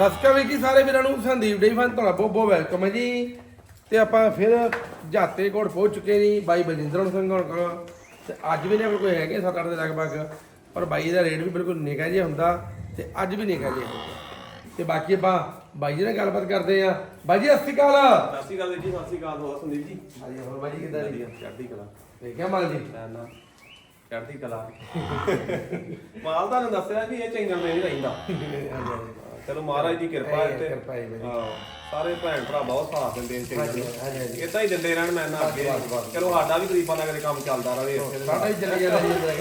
ਸਤਿ ਸ਼੍ਰੀ ਅਕਾਲ ਜੀ ਸਾਰੇ ਵੀਰਾਂ ਨੂੰ ਸੰਦੀਪ ਡੇ ਫਨ ਤੁਹਾਡਾ ਬਹੁਤ ਬਹੁਤ ਵੈਲਕਮ ਹੈ ਜੀ। ਤੇ ਆਪਾਂ ਫਿਰ ਜਾਤੇ ਕੋਲ ਪਹੁੰਚ ਚੁੱਕੇ ਜੀ ਬਾਈ ਬਲਜਿੰਦਰ ਸਿੰਘ ਹੋਣ ਕੋਲ। ਤੇ ਅੱਜ ਵੀ ਨੇ ਕੋਈ ਹੈਗੇ 7-8 ਦੇ ਲਗਭਗ ਪਰ ਬਾਈ ਦਾ ਰੇਟ ਵੀ ਬਿਲਕੁਲ ਨਿਕਾ ਜਿਹਾ ਹੁੰਦਾ ਤੇ ਅੱਜ ਵੀ ਨਿਕਾ ਜਿਹਾ ਹੁੰਦਾ। ਤੇ ਬਾਕੀ ਆਪਾਂ ਬਾਈ ਜੀ ਨਾਲ ਗੱਲਬਾਤ ਕਰਦੇ ਆ ਬਾਈ ਜੀ ਸਤਿ ਸ਼੍ਰੀ ਅਕਾਲ। ਸਤਿ ਸ਼੍ਰੀ ਅਕਾਲ ਜੀ ਸਤਿ ਸ਼੍ਰੀ ਅਕਾਲ ਹੋਰ ਸੰਦੀਪ ਜੀ? ਹਾਂਜੀ ਹੋਰ ਬਾਈ ਜੀ ਕਿੱਦਾਂ ਜੀ? ਵਧੀਆ ਚੜ੍ਹਦੀ ਕਲਾ। ਵੇਖਿਆ ਮਾਲ ਜੀ? ਮੈਂ ਨਾ ਚੜ੍ਹਦੀ ਕਲਾ। ਮਾਲ ਤੁਹਾਨੂੰ ਦੱਸਿਆ ਵੀ ਇਹ ਚੈਨਲ ਤੇ ਨਹੀਂ ਰਹਿੰਦਾ। ਚਲੋ ਮਹਾਰਾਜ ਦੀ ਕਿਰਪਾ ਹੈ ਤੇ ਕਿਰਪਾ ਹੈ। ਹਾਂ, ਸਾਰੇ ਭੈਣ ਭਰਾ ਬਹੁਤ ਸਾਥ ਦਿੰਦੇ ਨੇ ਹਾਂਜੀ, ਹਾਂਜੀ, ਹਾਂਜੀ। ਇਦਾਂ ਹੀ ਦਿੰਦੇ ਰਹਿਣ ਮੈਂ ਨਾ ਅੱਗੇ। ਚਲੋ ਸਾਡਾ ਵੀ ਗਰੀਬਾਂ ਦਾ ਕਦੇ ਕੰਮ ਚੱਲਦਾ ਰਹੇ ਦੇ। ਸਾਡਾ ਹੀ ਚੱਲੀ ਜਾਂਦਾ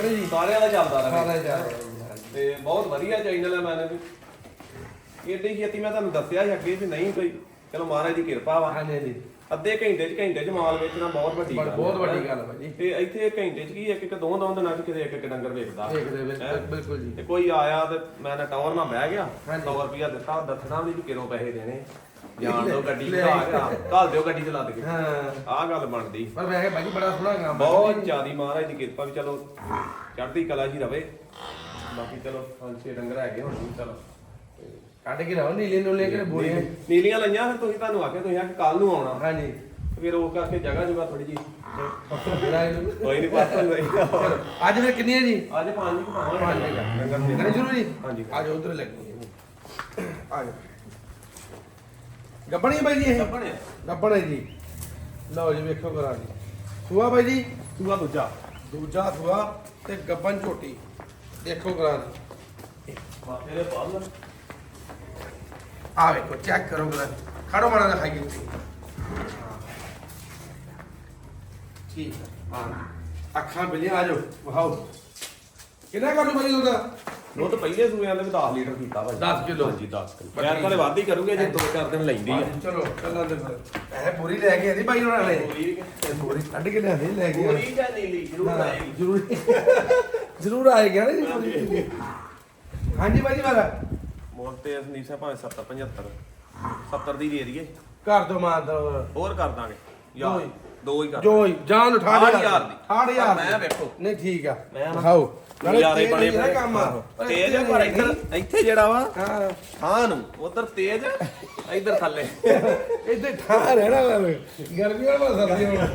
ਜੀ ਸਾਰਿਆਂ ਦਾ ਚੱਲਦਾ ਸਾਡਾ ਰਹੇ ਹੀ ਰਿਹਾ ਜੀ। ਤੇ ਬਹੁਤ ਵਧੀਆ ਚੈਨਲ ਹੈ ਮੈਨੇ ਵੀ ਏਡੀ ਛੇਤੀ ਮੈਂ ਤੁਹਾਨੂੰ ਦੱਸਿਆ ਸੀ ਅੱਗੇ ਵੀ ਨਹੀਂ ਕੋਈ ਚਲੋ ਮਹਾਰਾਜ ਦੀ ਕਿਰਪਾ ਵਾ ਹਾਂਜੀ ਹਾਂਜੀ ਅੱਧੇ ਘੰਟੇ 'ਚ ਘੰਟੇ 'ਚ ਮਾਲ ਵੇਚਣਾ ਬਹੁਤ ਵੱਡੀ ਗੱਲ ਹੈ। ਬਹੁਤ ਵੱਡੀ ਗੱਲ ਹੈ ਭਾਜੀ। ਤੇ ਇੱਥੇ ਘੰਟੇ 'ਚ ਕੀ ਇੱਕ ਇੱਕ ਦੋ ਦੋ ਦਿਨਾਂ 'ਚ ਕਿਤੇ ਇੱਕ ਇੱਕ ਡੰਗਰ ਵੇਚਦਾ। ਦੇਖਦੇ ਬਿਲਕੁਲ ਹੈਂ? ਬਿਲਕੁਲ ਜੀ। ਤੇ ਕੋਈ ਆਇਆ ਤੇ ਮੈਂ ਨਾ ਟਾਵਰ ਨਾਲ ਬਹਿ ਗਿਆ ਹਾਂਜੀ। 100 ਰੁਪਿਆ ਦਿੱਤਾ ਦੱਸਣਾ ਵੀ ਕਿਰੋ ਪੈਸੇ ਦੇਣੇ। ਜਾਣ ਦੋ ਗੱਡੀ। ਚਲਾ ਕੇ ਘਾਲ ਦਿਓ ਗੱਡੀ ਚਲਾ ਦੇ ਹਾਂ। ਆਹ ਗੱਲ ਬਣਦੀ। ਪਰ ਵੈਸੇ ਭਾਜੀ ਬੜਾ ਸੋਹਣਾ ਕੰਮ ਹੈ ਬਹੁਤ ਜਿਆਦੀ ਮਹਾਰਾਜ ਦੀ ਕਿਰਪਾ ਵੀ ਚਲੋ ਚੜ੍ਹਦੀ ਕਲਾ ਜੀ ਰਵੇ। ਬਾਕੀ ਚਲੋ ਪੰਜ ਛੇ ਡੰਗਰ ਹੈਗੇ ਹੁਣ ਵੀ ਚਲੋ। ਕੱਢ ਕੇ ਲਾਓ ਨੀਲੇ ਨੂੰ ਲੈ ਕੇ ਬੋਰੀਆਂ ਨੀਲੀਆਂ ਲਈਆਂ ਫਿਰ ਤੁਸੀਂ ਤੁਹਾਨੂੰ ਆਖਿਆ ਤੁਸੀਂ ਆ ਕਿ ਕੱਲ ਨੂੰ ਆਉਣਾ। ਹਾਂਜੀ। ਫਿਰ ਉਹ ਕਰਕੇ ਜਗ੍ਹਾ ਜੁਗਾ ਥੋੜੀ ਜੀ ਜਿਹੜਾ ਇਹਨੂੰ ਕੋਈ ਨਹੀਂ ਪਾਸ ਨਹੀਂ ਅੱਜ ਫਿਰ ਕਿੰਨੀ ਹੈ ਜੀ? ਅੱਜ ਪੰਜ ਕੁ ਪਾਵਾਂਗੇ। ਪੰਜ ਦੇ। ਕਰੇ ਸ਼ੁਰੂ ਜੀ? ਹਾਂਜੀ। ਆ ਜਾਓ ਉਧਰ ਲੱਗੀ ਆ ਜਾਓ। ਗੱਬਣੀ ਬਾਈ ਜੀ ਇਹ? ਗੱਬਣ ਹੈ ਜੀ। ਲਓ ਜੀ ਵੇਖੋ ਕਰਾ ਜੀ ਸੂਆ ਬਾਈ ਜੀ? ਦੂਆ ਦੂਜਾ। ਦੂਜਾ ਸੂਆ ਤੇ ਗੱਬਨ ਝੋਟੀ। ਦੇਖੋ ਕਰਾ ਜੀ ਮਾਥੇ ਦੇ ਪਾਲ ਆ ਵੇਖੋ ਚੈੱਕ ਕਰੋ ਕਰਾ ਖੜੋ ਮਾੜਾ ਜਿਹਾ ਖਾਈਏ ਠੀਕ ਹਾਂ। ਅੱਖਾਂ ਬਿਲੀਆਂ ਆ ਜਾਓ ਵਹਾਓ। ਕਿੰਨਾ ਕਰ ਲੂ ਉਹਦਾ ਦੁੱਧ? ਪਹਿਲੇ ਸੂਆਂ ਦੇ ਵੀ 10 ਲੀਟਰ ਕੀਤਾ ਭਾਜੀ 10 ਕਿਲੋ। ਹਾਂਜੀ 10 ਕਿਲੋ। ਯਾਰ ਕਦੇ ਵੱਧ ਕਰੂਗੇ ਜੇ ਦੋ ਚਾਰ ਦਿਨ ਲੈਂਦੀ ਆ। ਚਲੋ ਚੱਲਾਂ ਦੇ ਫਿਰ। ਇਹ ਪੂਰੀ ਲੈ ਕੇ ਆਦੀ ਬਾਈ ਉਹਨਾਂ ਨੇ। ਪੂਰੀ ਕੱਢ ਕੇ ਲਿਆਂਦੀ ਲੈ ਕੇ। ਪੂਰੀ ਜਾਂ ਨੀਲੀ? ਜ਼ਰੂਰ ਹਾਂ, ਆਏਗੀ। ਜ਼ਰੂਰ। ਜ਼ਰੂਰ ਆਏਗਾ ਨਾ ਜੀ ਪੂਰੀ। ਹਾਂਜੀ ਬਾਈ ਜੀ ਮਾਰਾ ਮੋਲ ਤੇ ਸੰਦੀਪ ਸਿੰਘ ਭਾਵੇਂ 70 75 70 ਦੀ ਦੇ ਦਈਏ। ਘਰ ਤੋਂ ਮਾਰ ਦੋ ਹੋਰ ਕਰ ਦਾਂਗੇ। ਦੋ ਯਾਰ ਹੀ। ਦੋ ਹੀ ਕਰ ਜੋ ਹੀ, ਜਾਨ ਉਠਾ ਅੱਠ ਹਜ਼ਾਰ ਦੀ। 8000 ਮੈਂ ਵੇਖੋ। ਨਹੀਂ ਠੀਕ ਆ। ਮੈਂ ਨਾ- ਯਾਰੇ ਤੇਜ਼ ਬਣੇ ਨਹੀਂ ਨਾ ਕੰਮ। ਆ ਤੇਜ ਆ ਪਰ ਇੱਧਰ ਇੱਥੇ ਜਿਹੜਾ ਵਾ ਹਾਂ। ਹਾਂ ਨੂੰ। ਉਧਰ ਤੇਜ ਇੱਧਰ ਥੱਲੇ। ਇੱਥੇ ਠਾਹ ਰਹਿਣਾ ਵਾ ਗਰਮੀ ਵਾਲਾ ਸਰਦੀ ਵਾਲਾ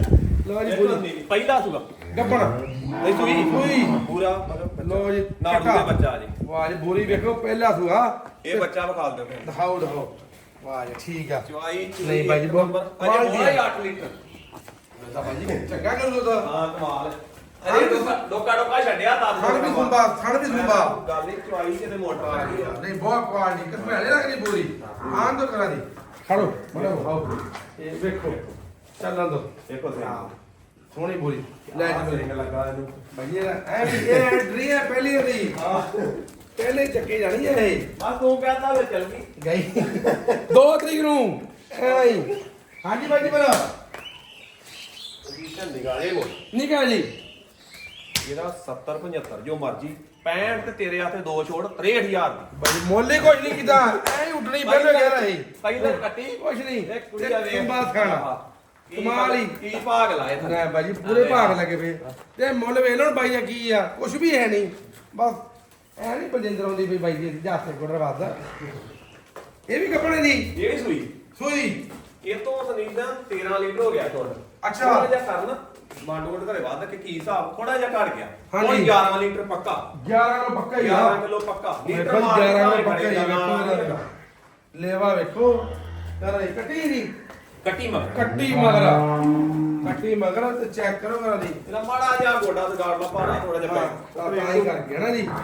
ਲਓ ਜੀ ਪੂਰੀ। ਪਹਿਲਾ ਸੁਗਾ। ਗੱਪਣ। ਨਹੀਂ ਸੂਈ। ਪੂਰਾ ਮਤਲਬ ਲਓ ਜੀ ਕੱਟਾ। ਦੇ ਬੱਚਾ ਜੀ। ਵਾਹ ਜੀ ਬੋਰੀ ਵੇਖੋ ਪਹਿਲਾ ਸੁਗਾ ਇਹ ਬੱਚਾ ਵਿਖਾ ਦਿਓ ਫਿਰ। ਦਿਖਾਓ ਦਿਖਾਓ। ਵਾਹ ਜੀ ਠੀਕ ਆ। ਚੁਆਈ ਨਹੀਂ ਬਾਈ ਜੀ, ਬਹੁਤ ਕਮਾਲ ਦੀ ਹੋਇਆ ਆ। 8 ਲੀਟਰ। ਤਾਂ ਚੰਗਾ ਕਰ ਲੋ ਤਾਂ। ਹਾਂ ਕਮਾਲ। ਅਰੇ ਡੋਕਾ ਡੋਕਾ ਡੋਕਾ ਛੱਡਿਆ ਤਾਂ ਥਣ ਵੀ ਸੁੰਬਾ ਥਣ ਵੀ ਸੁੰਬਾ। ਗੱਲ ਨਹੀਂ ਚੁਆਈ ਕਿਤੇ ਮੋਟਰ ਆ ਗਈ ਆ ਨਹੀਂ ਬਹੁਤ ਕੁਆਲਿਟੀ ਕਸਮੈਲੇ ਲੱਗਦੀ ਪੂਰੀ ਆਨ ਤੋਂ ਕਰਾ ਦੀ। ਖੜੋ ਬੜਾ ਖਾਓ। ਇਹ ਵੇਖੋ ਚੱਲਣ ਦੋ। ਦੇਖੋ ਸਹੀ। ਸੋਹਣੀ ਪੂਰੀ ਲੈ ਜੀ। ਸਿੰਘ ਲੱਗਾ ਇਹਨੂੰ। ਭਾਈ ਇਹ ਐ ਵੀ ਇਹ ਐਂਟਰੀ ਹੈ ਪਹਿਲੀ ਦੀ ਹਾਂ। ਪਹਿਲੇ ਚੱਕੇ ਜਾਣੀ ਹੈ ਇਹ। ਬਸ ਤੂੰ ਕਹਤਾ ਵੇ ਚੱਲ ਗਈ। ਗਈ। 2 ਤਰੀਕ ਨੂੰ। ਐ ਹੀ ਹਾਂਜੀ ਭਾਈ ਜੀ ਬੜਾ ਪੋਜੀਸ਼ਨ ਨਿਗਾਲੇ ਮੋ ਨਿਕਾ ਜੀ। ਇਹਦਾ 70 75 ਜੋ ਮਰਜ਼ੀ 65 ਤੇ ਤੇਰੇ ਹੱਥੇ ਦੋ ਛੋੜ 63000 ਦੀ। ਭਾਈ ਮੋਲੇ ਕੁਝ ਨਹੀਂ ਕੀਤਾ। ਐ ਹੀ ਉੱਡਣੀ ਪਹਿਲੇ ਕਹਿ ਰਿਹਾ ਸੀ। ਪਹਿਲੇ ਕੱਟੀ। ਕੁਝ ਨਹੀਂ। ਇਹ ਕੁੜੀਆ ਵੇਖ। ਬਾਤ ਖਾਣਾ ਕੀ ਕਮਾਲ ਹੀ। ਕੀ ਭਾਗ ਲਾਏ। ਨਾ ਬਾਜੀ ਪੂਰੇ ਭਾਗ ਲੱਗੇ ਪਏ। ਤੇ ਮੁੱਲ ਵੇਖ ਲਓ ਬਾਈ ਕੀ ਆ। ਕੁਝ ਵੀ ਹੈ ਨਹੀਂ। ਬਸ ਐ ਨਹੀਂ ਬਲਜਿੰਦਰ ਆਉਂਦੀ ਵੀ ਬਾਈ ਜੀ ਜਾਤੇ ਕੋਡਰ ਵਾਦਾ ਇਹ ਵੀ ਕੱਪੜੇ ਦੀ? ਇਹ ਵੀ ਸੂਈ। ਸੂਈ। ਇਹ ਤੋਂ ਸੰਦੀਪ ਦਾ 13 ਲੀਟਰ ਹੋ ਗਿਆ ਟੋਟਲ ਅੱਛਾ। ਥੋੜਾ ਜਿਹਾ ਕਰਨ ਮਾਂਡੋਟ ਘਰੇ ਵੱਧ ਕੇ ਕੀ ਹਿਸਾਬ ਥੋੜਾ ਜਿਹਾ ਘਟ ਗਿਆ। ਹਾਂਜੀ। ਹੁਣ 11 ਲੀਟਰ ਪੱਕਾ। 11 ਨੂੰ ਪੱਕਾ ਹੀ 11 ਆ ਕਿਲੋ ਪੱਕਾ। ਵੇਖੋ ਮਾਰ 11 ਕੇ ਨੂੰ ਪੱਕਾ ਹੀ ਆ ਵੇਖੋ। ਇਹਦਾ। ਲੇਵਾ ਵੇਖੋ। ਇਹ ਕੱਟੀ ਦੀ ਕੱਟੀ ਮਗਰ। ਕੱਟੀ ਮਗਰ ਕੱਟੀ ਮਗਰ ਤੇ ਚੈੱਕ ਕਰੋ ਕਰਾ ਦੀ। ਇਹਦਾ ਮਾੜਾ ਜਿਹਾ ਗੋਡਾ ਤੇ ਗਾੜ ਲਾ ਪਾਣਾ ਥੋੜਾ ਜਿਹਾ ਹਾਂ ਤਾਂ ਹੀ ਪੈ ਕਰ ਗਿਆ ਨਾ ਜੀ। ਹਾਂ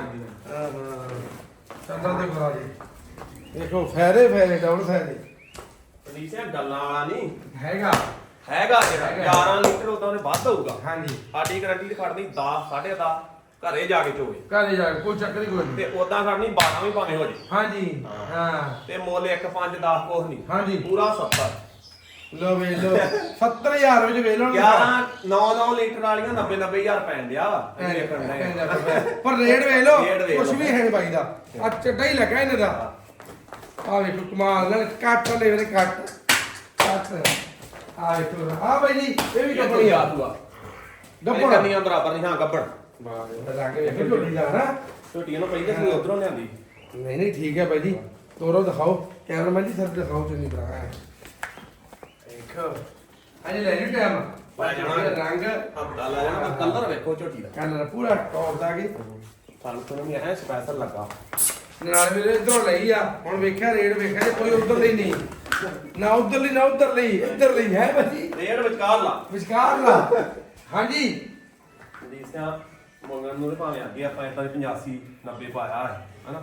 ਹਾਂ। ਚੱਲਦਾ ਤੇ ਕਰਾ ਜੀ ਦੇਖੋ ਫੈਰੇ ਫੈਰੇ ਡਬਲ ਫੈਰੇ। ਨੀਸੇ ਗੱਲਾਂ ਵਾਲਾ ਨਹੀਂ। ਹੈਗਾ। ਹੈਗਾ ਜਿਹੜਾ ਹੈਗਾ। 11 ਲੀਟਰ ਉਦੋਂ ਉਹਨੇ ਵੱਧ ਹੋਊਗਾ। ਹਾਂਜੀ। ਸਾਡੀ ਗਾਰੰਟੀ ਤੇ ਖੜਨੀ 10 10.5 ਘਰੇ ਜਾ ਕੇ ਚੋਵੇ ਘਰੇ ਜਾ ਕੇ ਕੋਈ ਚੱਕਰ ਹੀ ਕੋਈ ਨਹੀਂ। ਤੇ ਉਦਾਂ ਖੜਨੀ 12 ਵੀ ਭਾਵੇਂ ਹੋ ਜੇ। ਹਾਂਜੀ ਹਾਂ। ਤੇ ਮੁੱਲ 1 5 10 ਕੁਛ ਨਹੀਂ। ਹਾਂਜੀ। ਪੂਰਾ 70 ਲੋ ਵੇ ਲੋ 70000 ਵਿੱਚ ਵੇ ਲੋ 11 9 9 ਲੀਟਰ ਵਾਲੀਆਂ 90 90000 ਪੈਣ ਦਿਆ। ਇਹ ਵੇਖਣ ਡਏ। ਪਰ ਰੇਟ ਵੇ ਲੋ ਰੇਟ ਵੇਖ ਕੁਝ ਲਓ। ਵੀ ਹੈ ਨੀ ਬਾਈ ਦਾ। ਆ ਚੱਡਾ ਹੀ ਲੱਗਾ ਇਹਨਾਂ ਦਾ। ਆ ਵੇਖੋ ਕਮਾਲ ਨਾਲ ਕੱਟ ਲੈ ਵੇ ਕੱਟ ਕੱਟ ਆ ਵੇਖੋ ਆ ਬਾਈ ਜੀ ਇਹ ਵੀ ਕੱਪੜੀ। ਆ। ਆਦੂਆ ਗੱਬੜ ਗੱਪੜੀਆਂ ਬਰਾਬਰ ਨਹੀਂ ਹਾਂ ਗੱਬੜ ਕੇ ਵੇਖੋ ਝੋਟੀ ਦਾ ਨਾ। ਛੋਟੀਆਂ ਨੂੰ ਪਹਿਲੇ ਸੀ ਉਧਰੋਂ ਲਿਆਂਦੀ। ਨਹੀਂ ਨਹੀਂ ਠੀਕ ਹੈ ਬਾਈ ਜੀ। ਤੋਰੋ ਦਿਖਾਓ। ਕੈਮਰਾਮੈਨ ਜੀ ਸਰ ਦਿਖਾਓ ਚੰਗੀ ਤਰ੍ਹਾਂ। ਅਜੇ ਲੈ ਜੀ ਟਾਈਮ ਲੈ ਜਾਣਾ। ਰੰਗ ਹਫਤਾ ਲੈ ਜਾਣਾ ਕਲਰ ਵੇਖੋ ਝੋਟੀ ਦਾ। ਕਲਰ ਪੂਰਾ ਟੌਪ ਦਾ ਕੇ ਸਾਨੂੰ ਤੋਂ ਵੀ ਐ ਸਪੈਸ਼ਲ ਲੱਗਾ। ਨਾਲ ਮੇਰੇ ਇਧਰੋਂ ਲਈ ਆ। ਹੁਣ ਵੇਖਿਆ ਰੇਟ ਵੇਖਿਆ ਤੇ ਕੋਈ ਉਧਰ ਲਈ ਨਹੀਂ। ਨਾ ਉਧਰ ਲਈ ਨਾ ਉਧਰ ਲਈ ਇੱਧਰ ਲਈ ਹੈ ਭਾਜੀ। ਰੇਟ ਵਿਚਕਾਰ ਲਾ। ਵਿਚਕਾਰ ਲਾ। ਹਾਂਜੀ। ਜੀ ਸਿਆ ਮੰਗਣ ਨੂੰ ਤੇ ਭਾਵੇਂ ਅੱਗੇ ਆਪਾਂ ਇਦਾਂ 85 90 ਪਾਇਆ ਹੈ ਹਨਾ?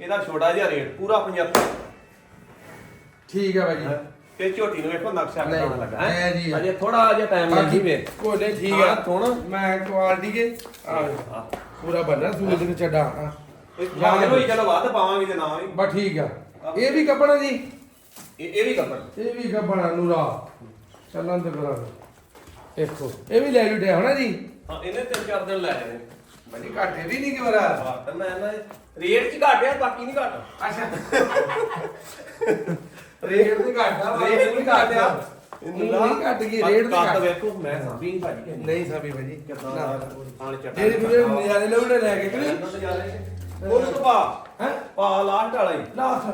ਇਹਦਾ ਛੋਟਾ ਜਿਹਾ ਰੇਟ ਪੂਰਾ 75 ਠੀਕ ਹੈ ਭਾਜੀ। ਤੇ ਝੋਟੀ ਨੂੰ ਵੇਖੋ ਨਕਸ਼ਾ ਨਹੀਂ, ਕਿਦਾਂ ਲੱਗਾ ਹੈ? ਜੀ। ਅਜੇ ਥੋੜਾ ਜਿਹਾ ਟਾਈਮ ਲੱਗੀ ਵੇ। ਕੋਲੇ ਠੀਕ ਹਾਂ, ਆ। ਥੋੜ੍ਹਾ। ਮੈਂ ਕੁਆਲਿਟੀ ਕੇ ਆ ਪੂਰਾ ਬੰਨਾ ਸੂਰਜ ਨੂੰ ਛੱਡਾ ਹਾਂ। ਯਾਦ ਹੋਈ ਚਲੋ ਵੱਧ ਪਾਵਾਂਗੇ ਤੇ ਨਾ ਵੀ ਬਸ ਠੀਕ ਆ। ਇਹ ਵੀ ਕੱਪੜਾ ਜੀ? ਇਹ ਇਹ ਵੀ ਕੱਪੜ। ਇਹ ਵੀ ਕੱਪੜਾ ਨੂਰਾ। ਚੱਲਣ ਤੇ ਕਰਾਂ ਦੇਖੋ ਇਹ ਵੀ ਲੈ ਲੁਟਿਆ ਹੋਣਾ ਜੀ? ਹਾਂ ਇਹਨੇ ਤਿੰਨ ਚਾਰ ਦਿਨ ਲੈ ਜਾਣੇ ਭਾਜੀ ਘਾਟੇ ਵੀ ਨਹੀਂ ਕਿ ਵਰਾ ਤੇ ਮੈਂ ਨਾ ਰੇਟ ਚ ਘਾਟਿਆ ਬਾਕੀ ਨਹੀਂ ਘਾਟ। ਅੱਛਾ। ਰੇਟ ਤੇ ਘਾਟਾ ਵਾ, ਰੇਟ ਨਹੀਂ ਘਾਟਿਆ। ਨਹੀਂ ਘਟ ਗਈ ਰੇਟ ਤੇ ਘਾਟ ਵੇਖੋ ਮੈਂ ਨਹੀਂ ਭਾਜੀ ਕਹਿੰਦੀ। ਨਹੀਂ ਸਾਬੀ ਭਾਜੀ। ਕਿਦਾਂ ਨਾ। ਆਣ ਚੱਟਾ ਤੇਰੇ ਵੀਰੇ ਨਜ਼ਾਰੇ ਲਉਣੇ ਲੈ ਕੇ ਕਿ ਉਹ ਤੋਂ ਪਾ। ਹੈ? ਪਾ ਲਾਸਟ ਵਾਲਾ ਹੀ। ਲਾਸ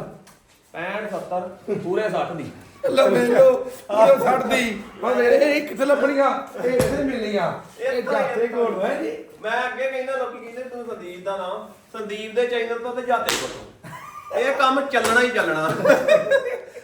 65 70 ਪੂਰੇ 60 ਦੀ। ਲੈ ਮੈਨੂੰ ਉਹ ਛੱਡਦੀ ਪਰ ਇਹ ਇੱਕ ਕਿੱਥੇ ਲੱਭਣੀਆਂ ਇਹ ਕਿੱਥੇ ਮਿਲਣੀਆਂ। ਇਹ ਜਾਤੇ ਕੋਲ ਹੈ ਜੀ। ਮੈਂ ਅੱਗੇ ਕਹਿੰਦਾ ਲੋਕੀ ਕਹਿੰਦੇ ਤੂੰ ਸੰਦੀਪ ਦਾ ਨਾਮ ਸੰਦੀਪ ਦੇ ਚੈਨਲ ਤੋਂ ਤੇ ਜਾਤੇ ਕੋਲੋਂ ਇਹ ਕੰਮ ਚੱਲਣਾ ਹੀ ਚੱਲਣਾ।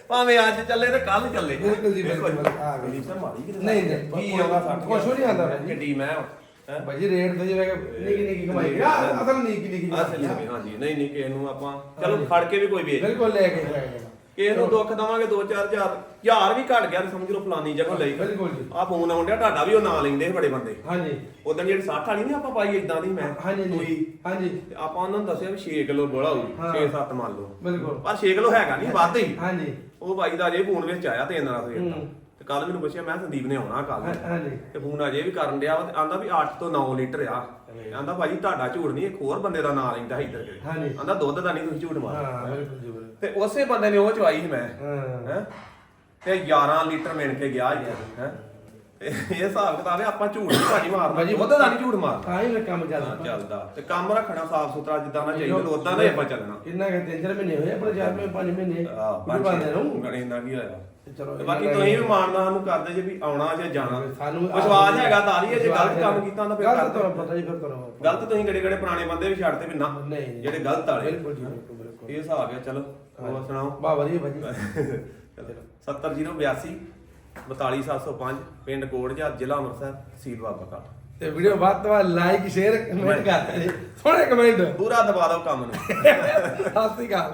ਭਾਵੇਂ ਅੱਜ ਚੱਲੇ ਤੇ ਕੱਲ ਚੱਲੇ। ਬਿਲਕੁਲ ਜੀ, ਬਿਲਕੁਲ, ਗਈ। ਗਈ ਸਰ ਮਾੜੀ ਕਿਤੇ ਨਹੀਂ, ਨਹੀਂ, ਕੀ ਆਉਂਦਾ ਸਾਡੇ ਕੁਛ ਨਹੀਂ ਆਉਂਦਾ। ਗੱਡੀ ਮੈਂ ਹੈਂ? ਭਾਜੀ ਰੇਟ ਤੇ ਜਿਵੇਂ ਕਿ ਨਿੱਕੀ ਨਿੱਕੀ ਕਮਾਈ। ਆ ਅਸਲ ਨਿੱਕੀ ਨਿੱਕੀ ਅਸਲ ਹਾਂਜੀ। ਨਹੀਂ ਨਹੀਂ ਕਿਸੇ ਨੂੰ ਆਪਾਂ ਚਲੋ ਖੜ ਕੇ ਵੀ ਕੋਈ ਵੇਚ ਬਿਲਕੁਲ ਲੈ ਕੇ ਜਾਏਗਾ। ਕਿਸੇ ਨੂੰ ਦੁੱਖ ਦਵਾਂਗੇ 2-4000 ਹਜ਼ਾਰ ਵੀ ਘਟ ਗਿਆ ਤੇ ਸਮਝ ਲਓ ਫਲਾਨੀ ਜਗ੍ਹਾ ਲਈ। ਬਿਲਕੁਲ ਜੀ। ਆ ਫੋਨ ਆਉਂਦਿਆ ਤੁਹਾਡਾ ਵੀ ਉਹ ਨਾਂ ਲੈਂਦੇ ਸੀ ਬੜੇ ਬੰਦੇ। ਹਾਂਜੀ। ਉਦੋਂ ਜਿਹੜੀ 60 ਵਾਲੀ ਨਹੀਂ ਆਪਾਂ ਪਾਈ ਇਦਾਂ ਦੀ ਮੈਂ ਹਾਂਜੀ ਸੂਈ। ਜੀ ਹਾਂਜੀ। ਤੇ ਆਪਾਂ ਉਹਨਾਂ ਨੂੰ ਦੱਸਿਆ ਵੀ 6 ਕਿਲੋ ਬੋਲਾ ਹੋਊ ਹਾਂ। 6-7 ਮੰਨ ਲਓ। ਬਿਲਕੁਲ। ਪਰ 6 ਕਿਲੋ ਹੈਗਾ ਨਹੀਂ ਵੱਧ ਹੀ। ਹਾਂਜੀ। ਉਹ ਬਾਈ ਦਾ ਅਜੇ ਫੋਨ ਵਿੱਚ ਆਇਆ ਤੇ ਇਹਨਾਂ ਦਾ ਸਵੇਰ ਦਾ ਹੂੰ। ਤੇ ਕੱਲ ਮੈਨੂੰ ਪੁੱਛਿਆ ਮੈਂ ਸੰਦੀਪ ਨੇ ਆਉਣਾ ਕੱਲ ਹਾਂਜੀ। ਤੇ ਫੋਨ ਅਜੇ ਵੀ ਕਰਨ ਡਿਆ ਤੇ ਆਂਦਾ ਵੀ 8 ਤੋਂ 9 ਲੀਟਰ ਆ। ਆਂਦਾ ਭਾਜੀ ਤੁਹਾਡਾ ਝੂਠ ਨਹੀਂ ਇੱਕ ਹੋਰ ਬੰਦੇ ਦਾ ਨਾਂ ਲੈਂਦਾ ਇੱਧਰ। ਕੇ ਹਾਂਜੀ। ਆਂਦਾ ਦੁੱਧ ਦਾ ਨਹੀਂ ਤੁਸੀਂ ਝੂਠ ਮਾਰ ਜੀ ਤੇ ਉਸੇ ਬੰਦੇ ਨੇ ਉਹ ਚਵਾਈ ਸੀ ਮੈਂ ਹਾਂ। ਹੈ? ਤੇ 11 ਲੀਟਰ ਮਿਣ ਕੇ ਗਿਆ ਹੀ? ਹੈ ਇਹ ਹਿਸਾਬ ਕਿਤਾਬ ਹੈ ਆਪਾਂ ਝੂਠ ਨਹੀਂ ਭਾਜੀ ਮਾਰਨਾ। ਭਾਜੀ, ਦੁੱਧ ਦਾ ਨਹੀਂ ਝੂਠ ਮਾਰਨਾ। ਤਾਂ ਹੀ ਕੰਮ ਹਾਂ, ਚੱਲਦਾ। ਚੱਲਦਾ ਤੇ ਕੰਮ ਰੱਖਣਾ ਸਾਫ਼ ਸੁਥਰਾ ਜਿੱਦਾਂ ਦਾ ਚਾਹੀਦਾ ਉਦਾਂ ਦਾ ਹੀ ਆਪਾਂ ਚੱਲਣਾ। ਕਿੰਨਾ ਕਿ ਤਿੰਨ ਚਾਰ ਮਹੀਨੇ ਹੋਏ ਆਪਣੇ ਚਾਰ ਮਹੀਨੇ ਪੰਜ ਮਹੀਨੇ? ਕੁਝ ਬੰਦੇ ਨੂੰ ਗਣੇ ਨਾ ਕੀ ਹੋਇਆ। ਤੇ ਚਲੋ ਤੇ ਬਾਕੀ ਤੁਸੀਂ ਵੀ ਮਾਣਨਾ ਸਾਨੂੰ ਕਰਦੇ ਜੇ ਵੀ ਆਉਣਾ ਜਾਂ ਜਾਣਾ। ਸਾਨੂੰ ਵਿਸ਼ਵਾਸ ਹੈਗਾ ਤਾਂ ਹੀ ਹੈ, ਜੇ ਗਲਤ ਕੰਮ ਕੀਤਾ ਤਾਂ ਫਿਰ ਗਲਤ। ਤੁਹਾਨੂੰ ਪਤਾ ਹੀ ਫਿਰ ਤੁਹਾਨੂੰ ਗਲਤ ਤੁਸੀਂ ਕਿਹੜੇ ਕਿਹੜੇ ਪੁਰਾਣੇ ਬੰਦੇ ਵੀ ਛੱਡਦੇ ਵੀ ਨਾ। ਨਹੀਂ। ਜਿਹੜੇ ਗਲਤ ਵਾਲੇ। ਬਿਲਕੁਲ ਜੀ ਬਿਲਕੁਲ। ਇਹ ਹਿਸਾਬ ਹੈ ਚਲੋ ਹੋਰ ਸੁਣਾਓ? ਬਾ ਵਧੀਆ ਭਾਜੀ 70082 42705 ਪਿੰਡ ਕੋਟਜਾ ਜ਼ਿਲ੍ਹਾ ਅੰਮ੍ਰਿਤਸਰ ਤਹਿਸੀਲ ਬਾਬਾ ਤੇ ਵੀਡੀਓ ਵੱਧ ਤੋਂ ਲਾਈਕ ਸ਼ੇਅਰ ਕਮੈਂਟ ਕਰ ਦਿਓ ਸੋਹਣੇ ਕਮੈਂਟ ਪੂਰਾ ਦਬਾ ਦਿਓ ਕੰਮ ਨੂੰ। ਸਤਿ ਸ਼੍ਰੀ ਅਕਾਲ।